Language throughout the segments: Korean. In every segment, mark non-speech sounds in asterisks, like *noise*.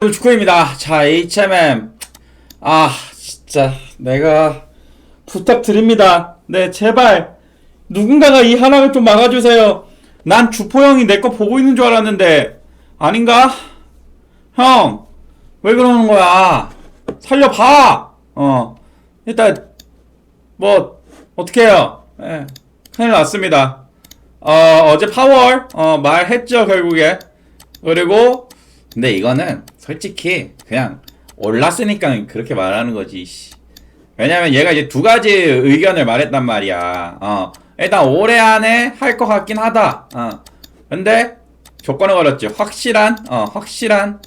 축구입니다. 자, HMM. 아, 진짜 내가 부탁드립니다. 네, 제발 누군가가 이 하락을 좀 막아주세요. 난 주포 형이 내 거 보고 있는 줄 알았는데 아닌가? 형, 왜 그러는 거야? 살려봐. 어, 일단 뭐 어떻게 해요? 예, 큰일 났습니다. 어, 어제 파월 어, 말했죠 결국에. 그리고 근데 이거는 솔직히 그냥 올랐으니까 그렇게 말하는 거지. 씨. 왜냐면 얘가 이제 두 가지 의견을 말했단 말이야. 어. 일단 올해 안에 할 것 같긴 하다. 어. 근데 조건을 걸었지. 확실한 어, 확실한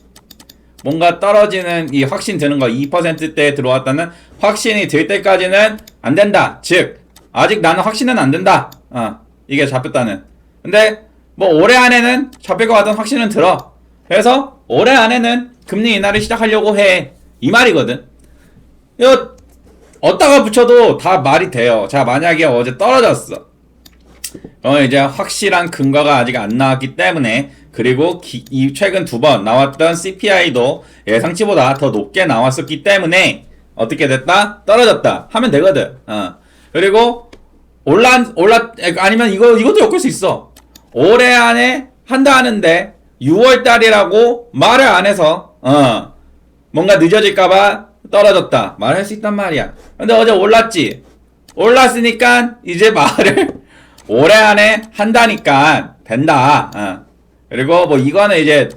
뭔가 떨어지는 이 확신 드는 거 2%대에 들어왔다는 확신이 들 때까지는 안 된다. 즉 아직 나는 확신은 안 된다. 어. 이게 잡혔다는. 근데 뭐 올해 안에는 잡힐 것 같은 확신은 들어. 그래서 올해 안에는 금리 인하를 시작하려고 해. 이 말이거든. 이거 어디다가 붙여도 다 말이 돼요. 자, 만약에 어제 떨어졌어. 어, 이제 확실한 근거가 아직 안 나왔기 때문에 그리고 기- 이 최근 두 번 나왔던 CPI도 예상치보다 더 높게 나왔었기 때문에 어떻게 됐다? 떨어졌다. 하면 되거든. 어. 그리고 올라 올라 아니면 이거 이것도 엮을 수 있어. 올해 안에 한다 하는데 6월 달이라고 말을 안 해서 어. 뭔가 늦어질까봐 떨어졌다. 말할 수 있단 말이야. 근데 어제 올랐지. 올랐으니까 이제 말을 *laughs* 올해 안에 한다니까 된다. 어. 그리고 뭐 이거는 이제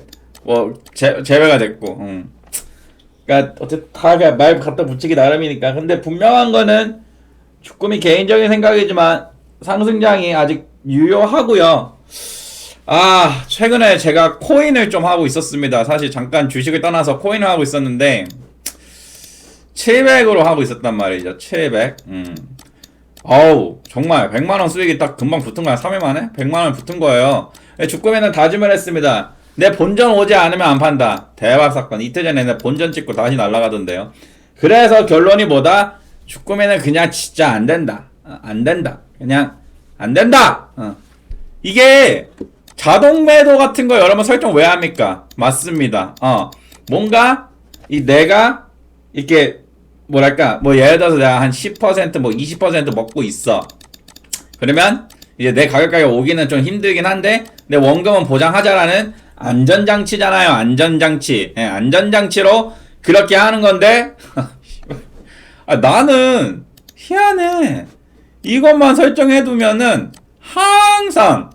뭐 제, 제외가 됐고. 음. 그러니까 어쨌든 다 그냥 말 갖다 붙이기 나름이니까. 근데 분명한 거는 주꾸미 개인적인 생각이지만 상승장이 아직 유효하고요. 아, 최근에 제가 코인을 좀 하고 있었습니다. 사실 잠깐 주식을 떠나서 코인을 하고 있었는데 700으로 하고 있었단 말이죠. 700. 음. 어우, 정말 100만 원 수익이 딱 금방 붙은 거야. 3일 만에 100만 원 붙은 거예요. 네, 주꾸미는 다짐을 했습니다. 내 본전 오지 않으면 안 판다. 대박 사건. 이틀 전에 내 본전 찍고 다시 날아가던데요. 그래서 결론이 뭐다? 주꾸미는 그냥 진짜 안 된다. 어, 안 된다. 그냥 안 된다. 어. 이게 자동 매도 같은 거 여러분 설정 왜 합니까? 맞습니다. 어. 뭔가 이 내가 이렇게 뭐랄까 뭐 예를 들어서 내가 한 10%뭐 20% 먹고 있어. 그러면 이제 내 가격까지 오기는 좀 힘들긴 한데 내 원금은 보장하자라는 안전장치잖아요. 안전장치. 예, 안전장치로 그렇게 하는 건데 *laughs* 아, 나는 희한해. 이것만 설정해두면은 항상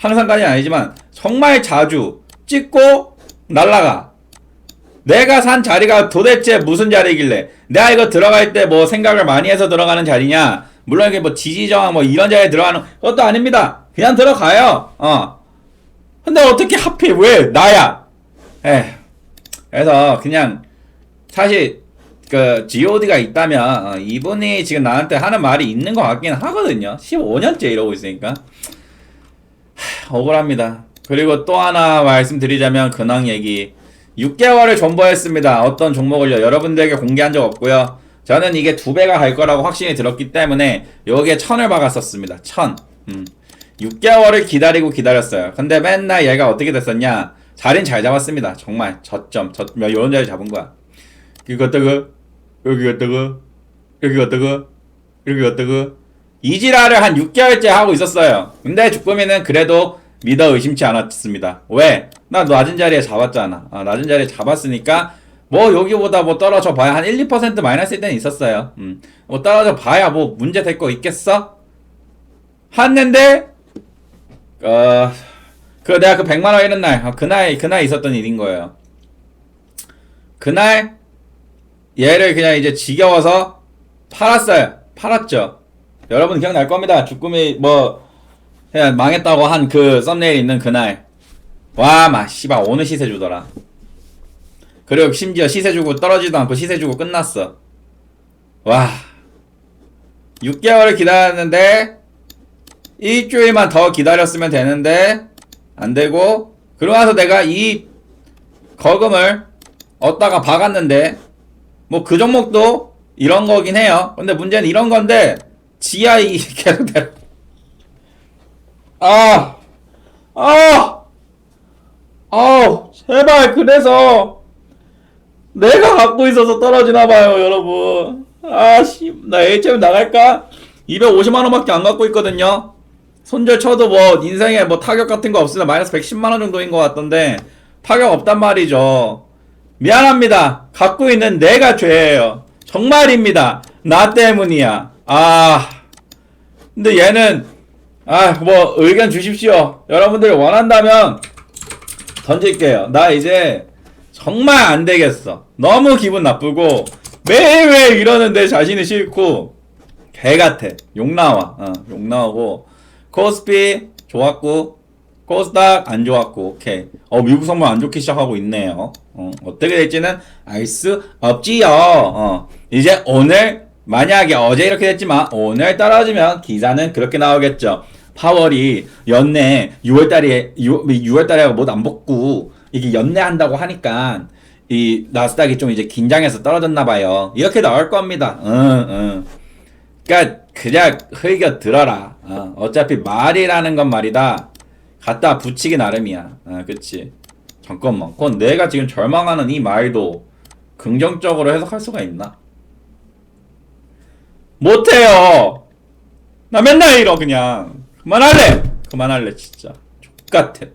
항상까지는 아니지만 정말 자주 찍고 날라가. 내가 산 자리가 도대체 무슨 자리길래 내가 이거 들어갈 때 뭐 생각을 많이 해서 들어가는 자리냐? 물론 이게 뭐 지지정학 뭐 이런 자리에 들어가는 것도 아닙니다. 그냥 들어가요. 어. 근데 어떻게 하필 왜 나야? 에. 그래서 그냥 사실 그 G.O.D가 있다면 어, 이분이 지금 나한테 하는 말이 있는 것 같긴 하거든요. 15년째 이러고 있으니까. 하, 억울합니다 그리고 또 하나 말씀드리자면 근황 얘기 6개월을 존버했습니다. 어떤 종목을요. 여러분들에게 공개한 적 없고요. 저는 이게 두 배가 갈 거라고 확신이 들었기 때문에 여기에 천을 박았었습니다. 천. 음. 6개월을 기다리고 기다렸어요. 근데 맨날 얘가 어떻게 됐었냐? 자리는 잘 잡았습니다. 정말 저점, 저, 뭐 이런 자리 잡은 거야. 이거 어떠고, 여기 어떠고, 여기 어떠고, 여기 어떠고. 이지라를 한 6개월째 하고 있었어요. 근데 주꾸미는 그래도 믿어 의심치 않았습니다. 왜? 나 낮은 자리에 잡았잖아. 아, 낮은 자리에 잡았으니까 뭐 여기보다 뭐 떨어져 봐야 한 1, 2% 마이너스일 때는 있었어요. 음. 뭐 떨어져 봐야 뭐 문제 될 거 있겠어? 했는데 어, 그 내가 그 100만 원 이런 날, 아, 그날 그날 있었던 일인 거예요. 그날 얘를 그냥 이제 지겨워서 팔았어요. 팔았죠. 여러분 기억날 겁니다. 주꾸미 뭐 망했다고 한 그 썸네일 있는 그날. 와, 마, 씨발, 어느 시세 주더라. 그리고 심지어 시세 주고 떨어지도 않고 시세 주고 끝났어. 와. 6개월을 기다렸는데, 일주일만 더 기다렸으면 되는데, 안 되고, 그러고 나서 내가 이 거금을 얻다가 박았는데, 뭐 그 종목도 이런 거긴 해요. 근데 문제는 이런 건데, GI *laughs* 계속 내려. 아, 아, 아, 제발 그래서 내가 갖고 있어서 떨어지나 봐요, 여러분. 아 씨, 나 HM 나갈까? 250만 원 밖에 안 갖고 있거든요. 손절 쳐도 뭐 인생에 뭐 타격 같은 거 없으나 마이너스 110만 원 정도인 것 같던데 타격 없단 말이죠. 미안합니다. 갖고 있는 내가 죄예요. 정말입니다. 나 때문이야. 아. 근데 얘는 아, 뭐 의견 주십시오. 여러분들 원한다면 던질게요. 나 이제 정말 안 되겠어. 너무 기분 나쁘고 매일매일 이러는데 자신이 싫고 개 같아. 욕 나와. 어, 욕 나오고 코스피 좋았고 코스닥 안 좋았고 오케이. 어 미국 선물 안 좋게 시작하고 있네요. 어, 어떻게 될지는 알 수 없지요. 어, 이제 오늘 만약에 어제 이렇게 됐지만 오늘 떨어지면 기사는 그렇게 나오겠죠. 파월이 연내 6월달에 6월 달에 못안 벗고 이게 연내한다고 하니까 이 나스닥이 좀 이제 긴장해서 떨어졌나 봐요. 이렇게 나올 겁니다. 응, 응. 그러니까 그냥 흘겨 들어라. 어, 어차피 말이라는 건 말이다. 갖다 붙이기 나름이야. 어, 그치. 잠깐만. 그건 내가 지금 절망하는 이 말도 긍정적으로 해석할 수가 있나? 못해요. 나 맨날 이러 그냥. 그만할래. 그만할래 진짜. 족같아.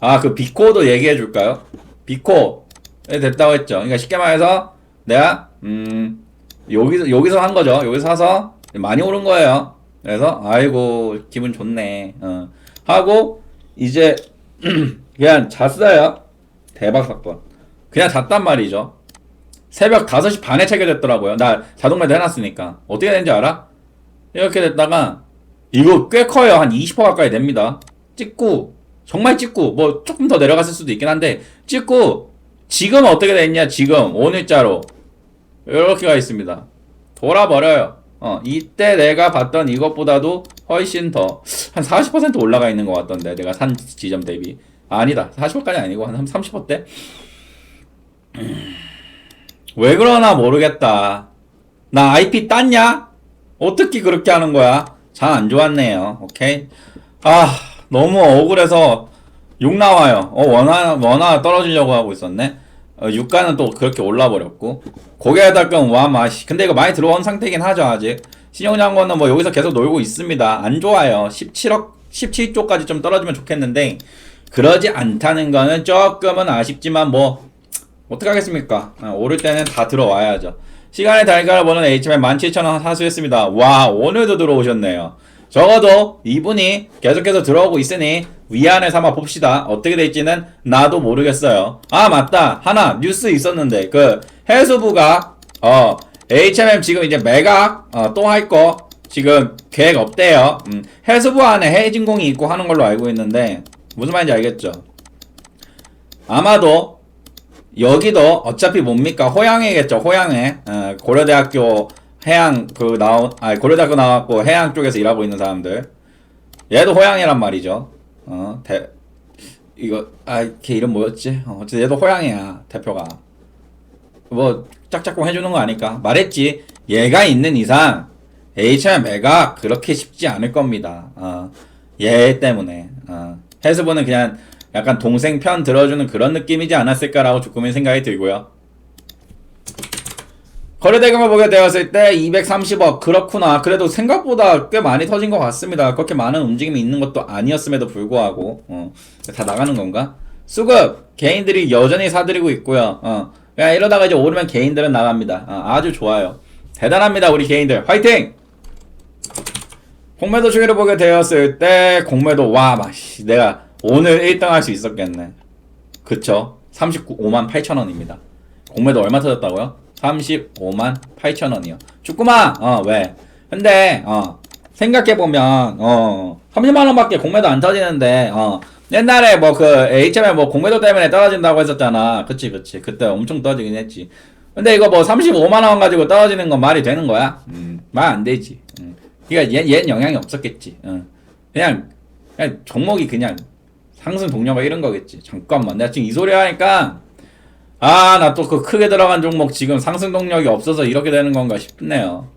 아 그 비코도 얘기해 줄까요? 비코 에 됐다고 했죠. 그러니까 쉽게 말해서 내가 음 여기서 여기서 한 거죠. 여기서 사서 많이 오른 거예요. 그래서 아이고 기분 좋네. 어. 하고 이제 *clears throat* 그냥 잤어요. 대박 사건. 그냥 잤단 말이죠. 새벽 5시 반에 체결됐더라고요. 나 자동 매도 해놨으니까. 어떻게 되는지 알아? 이렇게 됐다가 이거 꽤 커요. 한 20% 가까이 됩니다. 찍고 정말 찍고 뭐 조금 더 내려갔을 수도 있긴 한데 찍고 지금 어떻게 됐냐? 지금 오늘자로 이렇게가 있습니다. 돌아버려요. 어, 이때 내가 봤던 이것보다도 훨씬 더 한 40% 올라가 있는 것 같던데 내가 산 지점 대비 아니다 40%까지 아니고 한 30%대 왜 그러나 모르겠다. 나 IP 땄냐? 어떻게 그렇게 하는 거야? 장안 좋았네요. 오케이? 아 너무 억울해서 욕 나와요. 어 원화 원화 떨어지려고 하고 있었네. 어, 유가는 또 그렇게 올라버렸고. 고개에다 건와 맛이 근데 이거 많이 들어온 상태긴 하죠 아직. 신용장관은 뭐 여기서 계속 놀고 있습니다. 안 좋아요. 17억 17조까지 좀 떨어지면 좋겠는데 그러지 않다는 거는 조금은 아쉽지만 뭐 어떡하겠습니까 아, 오를 때는 다 들어와야죠 시간의 달걀을 보는 HM 17,000원 사수했습니다 와 오늘도 들어오셨네요 적어도 이분이 계속해서 들어오고 있으니 위안을 삼아 봅시다. 어떻게 될지는 나도 모르겠어요. 아 맞다 하나 뉴스 있었는데 그 해수부가 어 HMM 지금 이제 매각 어, 또 할 거 지금 계획 없대요. 음, 해수부 안에 해진공이 있고 하는 걸로 알고 있는데 무슨 말인지 알겠죠? 아마도 여기도 어차피 뭡니까? 호양이겠죠 호양에 어, 고려대학교 해양 그 나온 아 고려대학교 나왔고 해양 쪽에서 일하고 있는 사람들. 얘도 호양이란 말이죠. 어 대 이거 아걔 이름 뭐였지? 어, 어쨌든 얘도 호양이야 대표가. 뭐 짝짝꿍 해주는 거 아니까. 말했지. 얘가 있는 이상 HM 매가 그렇게 쉽지 않을 겁니다. 어 얘 때문에. 어 해수부는 그냥 약간 동생 편 들어주는 그런 느낌이지 않았을까라고 조금의 생각이 들고요. 거래 대금을 보게 되었을 때 230억 그렇구나. 그래도 생각보다 꽤 많이 터진 것 같습니다. 그렇게 많은 움직임이 있는 것도 아니었음에도 불구하고 어, 다 나가는 건가? 수급! 개인들이 여전히 사들이고 있고요. 어, 이러다가 이제 오르면 개인들은 나갑니다. 어, 아주 좋아요. 대단합니다 우리 개인들. 화이팅! 공매도 주기를 보게 되었을 때 공매도 와 마씨 내가 오늘 1등 할 수 있었겠네 그쵸 39만 8천 원입니다 공매도 얼마 터졌다고요? 35만 8천 원이요. 축구마, 어, 왜? 근데, 어, 생각해보면, 어, 30만 원밖에 공매도 안 터지는데, 어, 옛날에 뭐 그 HM에 뭐 공매도 때문에 떨어진다고 했었잖아. 그치, 그치. 그때 엄청 떨어지긴 했지. 근데 이거 뭐 35만 원 가지고 떨어지는 건 말이 되는 거야? 음, 말 안 되지. 음. 그니까 얘, 얘는 영향이 없었겠지. 어. 그냥, 그냥 종목이 그냥 상승 동료가 이런 거겠지. 잠깐만. 내가 지금 이 소리 하니까, 아, 나 또 그 크게 들어간 종목 지금 상승 동력이 없어서 이렇게 되는 건가 싶네요.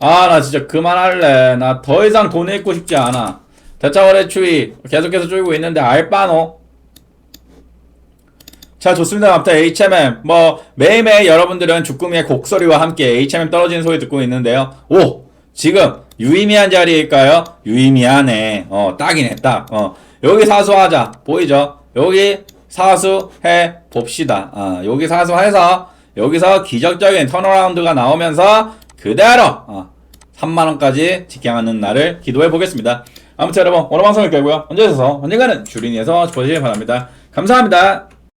아, 나 진짜 그만할래. 나 더 이상 돈 잃고 싶지 않아. 대차거래 추이 계속해서 쪼이고 있는데 알바노 자, 좋습니다. 아무튼 HMM. 뭐, 매일매일 여러분들은 주꾸미의 곡소리와 함께 HMM 떨어지는 소리 듣고 있는데요. 오! 지금 유의미한 자리일까요? 유의미하네. 어, 딱이네, 딱. 어, 여기 사수하자. 보이죠? 여기 사수해 봅시다. 어, 여기 사수해서 여기서 기적적인 턴어라운드가 나오면서 그대로 어, 3만원까지 직행하는 날을 기도해 보겠습니다. 아무튼 여러분, 오늘 방송 여기까지고요. 언제에서 언젠가는 주린이에서 보시길 바랍니다. 감사합니다.